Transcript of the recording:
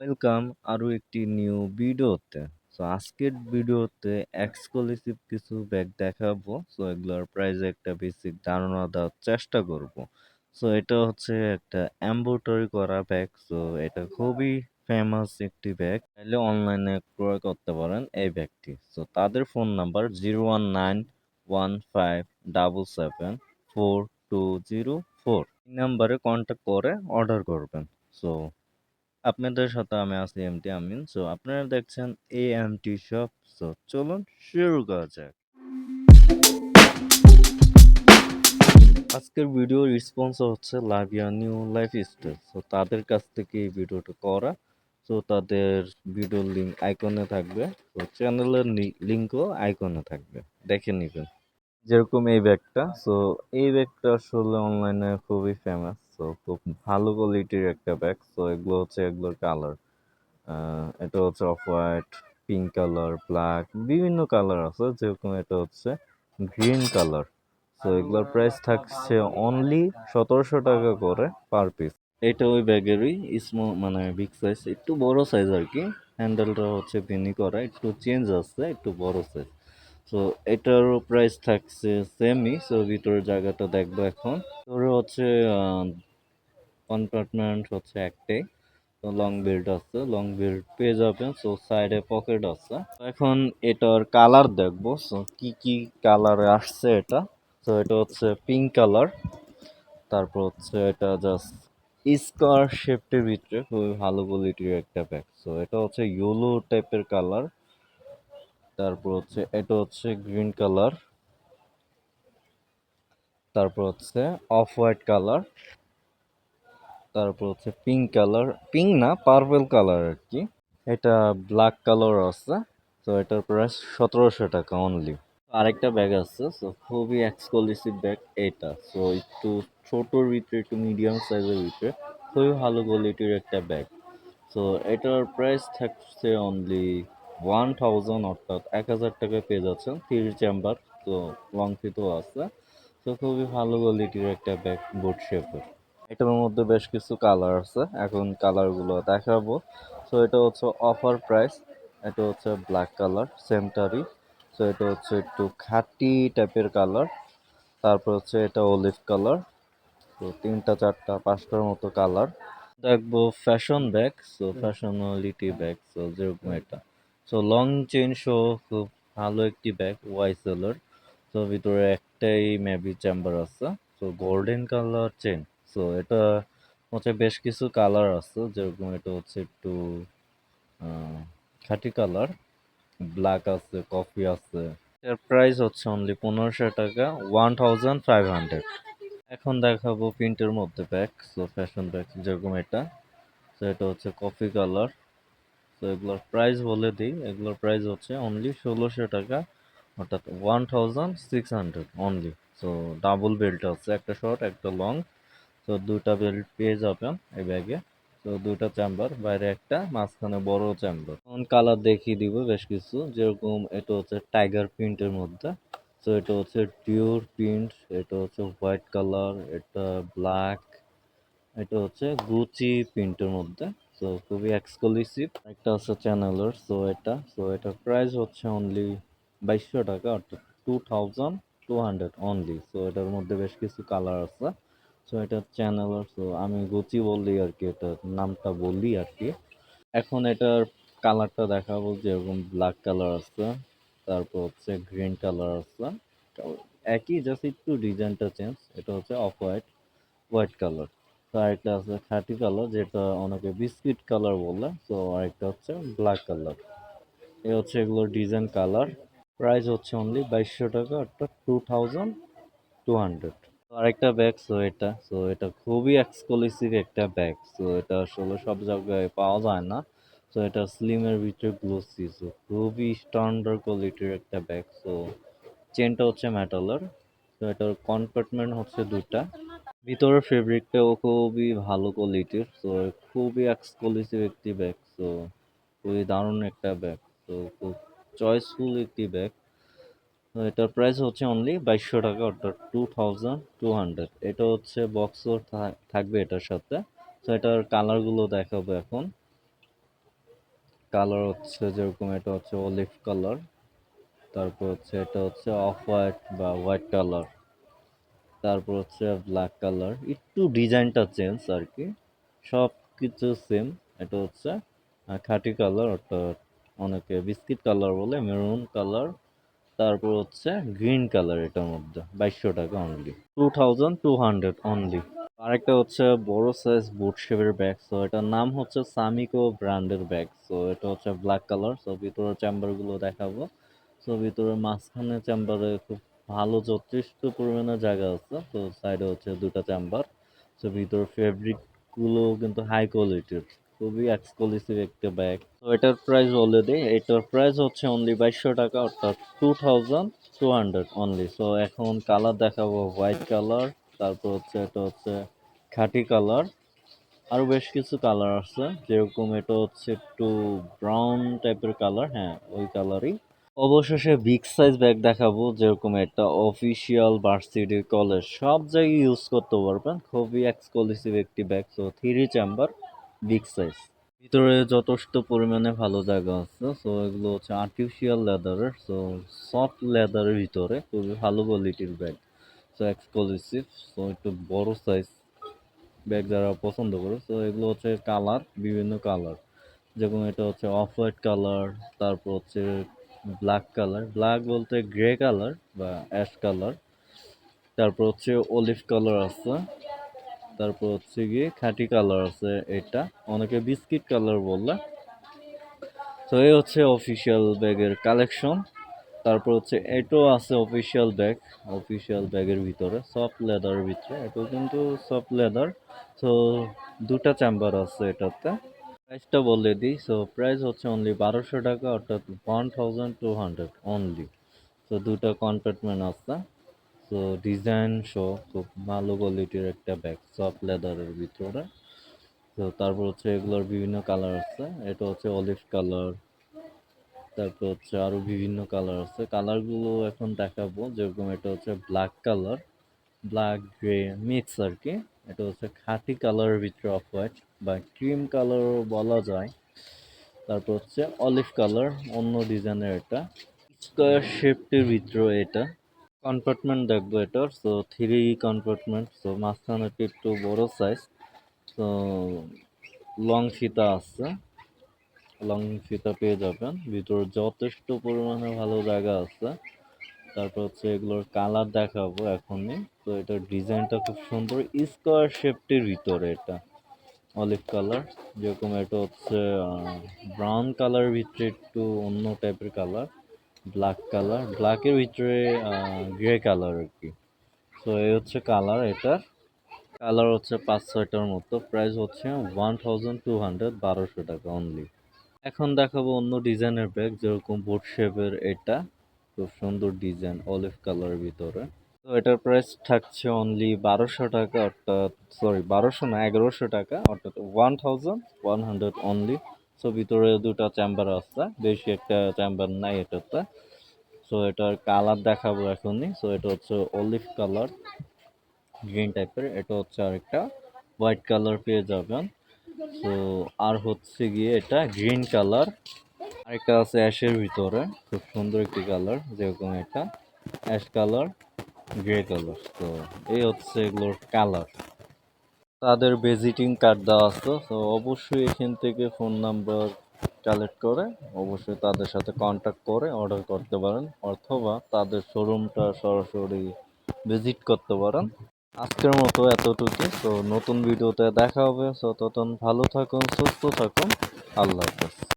Welcome আরও একটি new ভিডিওতে। সো, আজকের ভিডিওতে এক্সক্লুসিভ কিছু ব্যাগ দেখাবো। সো, এগুলোর প্রাইস একটা বেসিক ধারণা দেওয়ার চেষ্টা করব। সো, এটা হচ্ছে একটা এম্ব্রয়ডারি করা ব্যাগ সো, এটা খুবই ফেমাস একটি ব্যাগ চাইলে অনলাইনে ক্রয় করতে পারেন এই ব্যাগটি সো, তাদের phone number zero one nine one five double seven four two zero four এই নাম্বারে কন্ট্যাক্ট করে অর্ডার করবেন। সো আপনাদের সাথে আমি আছি এমটি আমিন। সো আপনারা দেখছেন A M T shop. So চলুন শুরু করা যাক। আজকের ভিডিও স্পন্সর হচ্ছে Lavia new life style so তাদের কাছ থেকে এই ভিডিওটা করা। সো তাদের ভিডিওর লিঙ্ক আইকনে থাকবে। তো চ্যানেলের লিঙ্কও আইকনে থাকবে। দেখে নেবেন। যেরকম এই ব্যাগটা। সো এই ব্যাগটা আসলে অনলাইনে খুবই ফেমাস সো খুব ভালো কোয়ালিটির একটা ব্যাগ সো এগুলো হচ্ছে এগুলোর কালার এটা হচ্ছে off white pink colour black বিভিন্ন কালার আছে, যেরকম এটা হচ্ছে গ্রিন কালার সো এগুলোর প্রাইস থাকছে অনলি সতেরোশো টাকা করে পার পিস এটা ওই ব্যাগেরই স্মল মানে বিগ সাইজ একটু বড় সাইজ আর কি। হ্যান্ডেলটা হচ্ছে পিনি করা, একটু চেঞ্জ আছে, একটু বড় সাইজ সো এটারও প্রাইস থাকছে সেমই সো ভিতরের জায়গাটা দেখব এখন। তোর হচ্ছে কম্পার্টমেন্ট হচ্ছে একটাই তো লং বেল্ট আছে লং বেল্ট পেয়ে যাবেন সো সাইডে পকেট আছে। এখন এটার কালার দেখব সো কি কি কালারে আসছে এটা? তো এটা হচ্ছে পিঙ্ক কালার তারপর হচ্ছে এটা জাস্ট স্কার শেপটের ভিতরে খুবই ভালো কোয়ালিটির একটা ব্যাগ সো এটা হচ্ছে ইয়েলো টাইপের কালার তারপর হচ্ছে, এটা হচ্ছে গ্রিন কালার তারপর হচ্ছে অফ হোয়াইট কালার তারপর হচ্ছে পিঙ্ক কালার পিঙ্ক না পার্পল কালার আর কি এটা ব্ল্যাক কালার আছে, তো এটার প্রাইস সতেরোশো টাকা অনলি আরেকটা ব্যাগ আছে সো খুবই এক্সক্লুসিভ ব্যাগ এটা। সো একটু ছোটোর ভিতরে একটু মিডিয়াম সাইজের ভিতরে খুবই ভালো কোয়ালিটির একটা ব্যাগ সো এটার প্রাইস থাকছে অনলি ওয়ান থাউজেন্ড অর্থাৎ এক হাজার টাকায় পেয়ে যাচ্ছেন থ্রি চেম্বার তো লং ফিতেও আছে। তো খুবই ভালো কোয়ালিটির একটা ব্যাগ বোট শেপের এটার মধ্যে বেশ কিছু কালার আছে। এখন কালারগুলো দেখাবো। সো এটা হচ্ছে অফার প্রাইস এটা হচ্ছে ব্ল্যাক কালার সেমটারি সো এটা হচ্ছে একটু খাটি টাইপের কালার তারপর হচ্ছে এটা অলিভ কালার তো তিনটা চারটা পাঁচটার মতো কালার দেখব fashion bag so fashionality bag so যেরকম এটা। সো লং চেন শো খুব ভালো একটি ব্যাগ ওয়াই সেলার তো ভিতরে একটাই মেবি চেম্বার আছে। তো গোল্ডেন কালার চেন সো এটা হচ্ছে বেশ কিছু কালার আছে, যেরকম এটা হচ্ছে একটু খাটি কালার ব্ল্যাক আছে কফি আছে। এর প্রাইস হচ্ছে অনলি পনেরোশো টাকা ওয়ান থাউজেন্ড ফাইভ হান্ড্রেড এখন দেখাবো প্রিন্টের মধ্যে ব্যাগ সো ফ্যাশন ব্যাগ যেরকম এটা। তো এটা হচ্ছে কফি কালার তো এগুলোর প্রাইস বলে দিই। এগুলোর প্রাইস হচ্ছে অনলি ষোলোশো টাকা, অর্থাৎ one thousand six hundred only so double belt আছে, একটা শর্ট একটা লং তো দুটা বেল্ট পেয়ে যাবেন এই ব্যাগে তো দুটা চেম্বার বাইরে একটা, মাঝখানে বড় চেম্বার কালার দেখিয়ে দিব বেশ কিছু। যেরকম এটা হচ্ছে টাইগার প্রিন্টের মধ্যে। তো এটা হচ্ছে ডিওর প্রিন্ট এটা হচ্ছে হোয়াইট কালার এটা ব্ল্যাক এটা হচ্ছে গুচি প্রিন্টের মধ্যে। তো খুবই এক্সক্লুসিভ একটা হচ্ছে চ্যানেলের সো এটা সো এটার প্রাইস হচ্ছে অনলি বাইশশো টাকা, অর্থাৎ two thousand two hundred only so এটার মধ্যে বেশ কিছু কালার আছে। সো এটা চ্যানেলের সো আমি গুচি বললি আর কি এটা নামটা বললি আর কি। এখন এটার কালারটা দেখাবো, যেরকম ব্ল্যাক কালার আছে, তারপর হচ্ছে গ্রিন কালার আছে। একই জাস্ট একটু ডিজাইনটা চেঞ্জ এটা হচ্ছে অফ হোয়াইট হোয়াইট কালার তো আরেকটা আছে খাটি কালার যেটা অনেকে বিস্কিট কালার বলে তো আরেকটা হচ্ছে ব্ল্যাক কালার এ হচ্ছে এগুলোর ডিজাইন কালার প্রাইস হচ্ছে অনলি বাইশশো টাকা, অর্থাৎ টু থাউজেন্ড টু হান্ড্রেড আরেকটা ব্যাগ সো এটা সো এটা খুবই এক্সক্লুসিভ একটা ব্যাগ সো এটা আসলে সব জায়গায় পাওয়া যায় না। সো এটা স্লিমের ভিতরে গ্লোসি সো খুবই স্ট্যান্ডার্ড কোয়ালিটির একটা ব্যাগ সো চেনটা হচ্ছে মেটালের তো এটার কম্পার্টমেন্ট হচ্ছে দুটা ভিতরের ফেব্রিকটাও খুবই ভালো কোয়ালিটির সো খুবই এক্সক্লুসিভ একটি ব্যাগ সো খুবই দারুণ একটা ব্যাগ তো খুব চয়েসফুল একটি ব্যাগ তো এটার প্রাইস হচ্ছে অনলি বাইশশো টাকা, অর্থাৎ টু থাউজেন্ড টু হান্ড্রেড এটা হচ্ছে বক্সও থাকবে এটার সাথে। তো এটার কালারগুলো দেখাবো এখন। কালার হচ্ছে যেরকম, এটা হচ্ছে অলিভ কালার তারপর হচ্ছে, এটা হচ্ছে অফ হোয়াইট বা হোয়াইট কালার তারপর হচ্ছে ব্ল্যাক কালার একটু ডিজাইনটা চেঞ্জ আর কি। সব কিছু সেম এটা হচ্ছে খাঁটি কালার অর্থাৎ অনেকে বিস্কিট কালার বলে মেরুন কালার তারপর হচ্ছে গ্রিন কালার এটার মধ্যে, বাইশশো টাকা only two thousand two hundred only আরেকটা হচ্ছে বড় সাইজ বুট শেপের ব্যাগ সো এটার নাম হচ্ছে সামিকো ব্র্যান্ডের ব্যাগ সো এটা হচ্ছে ব্ল্যাক কালার সো ভিতরের চেম্বারগুলো দেখাবো। সো ভিতরে মাঝখানে চেম্বারে খুব ভালো, যথেষ্ট পরিমাণে জায়গা আছে, তো সাইডে হচ্ছে দুটো চেম্বার সো ভিতরে ফেব্রিকগুলো কিন্তু হাই কোয়ালিটির খুবই এক্সক্লুসিভ একটা ব্যাগ তো এটার প্রাইস অলরেডি এটার প্রাইস হচ্ছে অনলি বাইশশো টাকা, অর্থাৎ two thousand two hundred only so এখন কালার দেখাবো হোয়াইট কালার তারপর হচ্ছে এটা হচ্ছে খাঁটি কালার আরও বেশ কিছু কালার আছে, যেরকম এটা হচ্ছে একটু ব্রাউন টাইপের কালার হ্যাঁ ওই কালারই অবশেষে বিগ সাইজ ব্যাগ দেখাবো, যেরকম একটা অফিসিয়াল ভার্সিটি কলেজ সব জায়গায় ইউজ করতে পারবেন, খুবই এক্সক্লুসিভ একটি bag so three chamber big size ভিতরে যথেষ্ট পরিমাণে ভালো জায়গা আছে সো এগুলো হচ্ছে আর্টিফিশিয়াল লেদারের সো সফট লেদারের ভিতরে খুবই ভালো কোয়ালিটির ব্যাগ সো এক্সক্লুসিভ সো একটু বড় সাইজ ব্যাগ যারা পছন্দ করে সো এগুলো হচ্ছে কালার বিভিন্ন কালার যেমন এটা হচ্ছে অফ হোয়াইট কালার তারপর হচ্ছে ব্ল্যাক কালার ব্ল্যাক বলতে গ্রে কালার বা অ্যাশ কালার তারপর হচ্ছে অলিভ কালার আছে তারপর হচ্ছে গিয়ে খাঁটি কালার আছে এটা। অনেকে বিস্কিট কালার বললে তো এই হচ্ছে অফিসিয়াল ব্যাগের কালেকশন তারপর হচ্ছে এটাও আছে অফিসিয়াল ব্যাগ অফিসিয়াল ব্যাগের ভিতরে সফট লেদারের ভিতরে। এটাও কিন্তু সফট লেদার তো দুটা চেম্বার আছে এটাতে। প্রাইসটা বলে দিই। সো প্রাইস হচ্ছে অনলি বারোশো টাকা, অর্থাৎ one thousand two hundred only তো দুটা কম্পার্টমেন্ট আছে। তো ডিজাইন শো খুব ভালো কোয়ালিটির একটা ব্যাগ সফট লেদারের ভিতরে তো তারপর হচ্ছে এগুলোর বিভিন্ন কালার আছে। এটা হচ্ছে অলিভ কালার তারপর হচ্ছে আরও বিভিন্ন কালার আছে। কালারগুলো এখন দেখাবো, যেরকম এটা হচ্ছে black colour black grey mix আর কি। এটা হচ্ছে খাঁটি কালারের ভিতরে অফ হোয়াইট বা ক্রিম কালারও বলা যায়। তারপর হচ্ছে অলিভ কালার অন্য ডিজাইনের এটা। স্কোয়ার শেপটির ভিতরে এটা। কম্পার্টমেন্ট দেখব এটার সো থ্রি কম্পার্টমেন্ট সো মাঝখানে একটু বড় সাইজ তো লং ফিতা আছে। লং ফিতা পেয়ে যাবেন। ভিতরে যথেষ্ট পরিমাণে ভালো জায়গা আছে। তারপর হচ্ছে এগুলোর কালার দেখাবো এখনই। তো এটার ডিজাইনটা খুব সুন্দর। স্কোয়ার শেপটির ভিতরে এটা। অলিভ কালার যেরকম এটা হচ্ছে ব্রাউন কালার ভিতরে একটু অন্য টাইপের কালার ব্ল্যাক কালার ব্ল্যাকের ভিতরে গ্রে কালার আর কি। তো এই হচ্ছে কালার এটার। কালার হচ্ছে পাঁচ ছয়টার মতো। প্রাইস হচ্ছে ওয়ান থাউজেন্ড টু হান্ড্রেড বারোশো টাকা অনলি এখন দেখাবো অন্য ডিজাইনের ব্যাগ যেরকম বোট শেপের এটা। খুব সুন্দর ডিজাইন অলিভ কালারের ভিতরে। তো এটার প্রাইস থাকছে অনলি বারোশো টাকা, অর্থাৎ সরি বারোশো না, এগারোশো টাকা, অর্থাৎ one thousand one hundred only so ভিতরে দুটো চেম্বার আছে। বেশি একটা চেম্বার নাই এটাতে। সো এটার কালার দেখাবো এখনই। সো এটা হচ্ছে অলিভ কালার গ্রিন টাইপের এটা হচ্ছে আরেকটা হোয়াইট কালার পেয়ে যাবেন। সো আর হচ্ছে গিয়ে এটা গ্রিন কালার আরেকটা আছে অ্যাশের ভিতরে। খুব সুন্দর একটি কালার যেরকম এটা। অ্যাশ কালার গ্রে কালার তো এই হচ্ছে এগুলোর কালার তাদের ভিজিটিং কার্ড দেওয়া আছে, তো অবশ্যই এখান থেকে ফোন নাম্বার কালেক্ট করে, অবশ্যই তাদের সাথে কন্ট্যাক্ট করে অর্ডার করতে পারেন, অথবা তাদের শোরুমটা সরাসরি ভিজিট করতে পারেন। আজকের মতো এতটুকু তো নতুন ভিডিওতে দেখা হবে, সো ততক্ষণ ভালো থাকুন, সুস্থ থাকুন, আল্লাহ হাফেজ।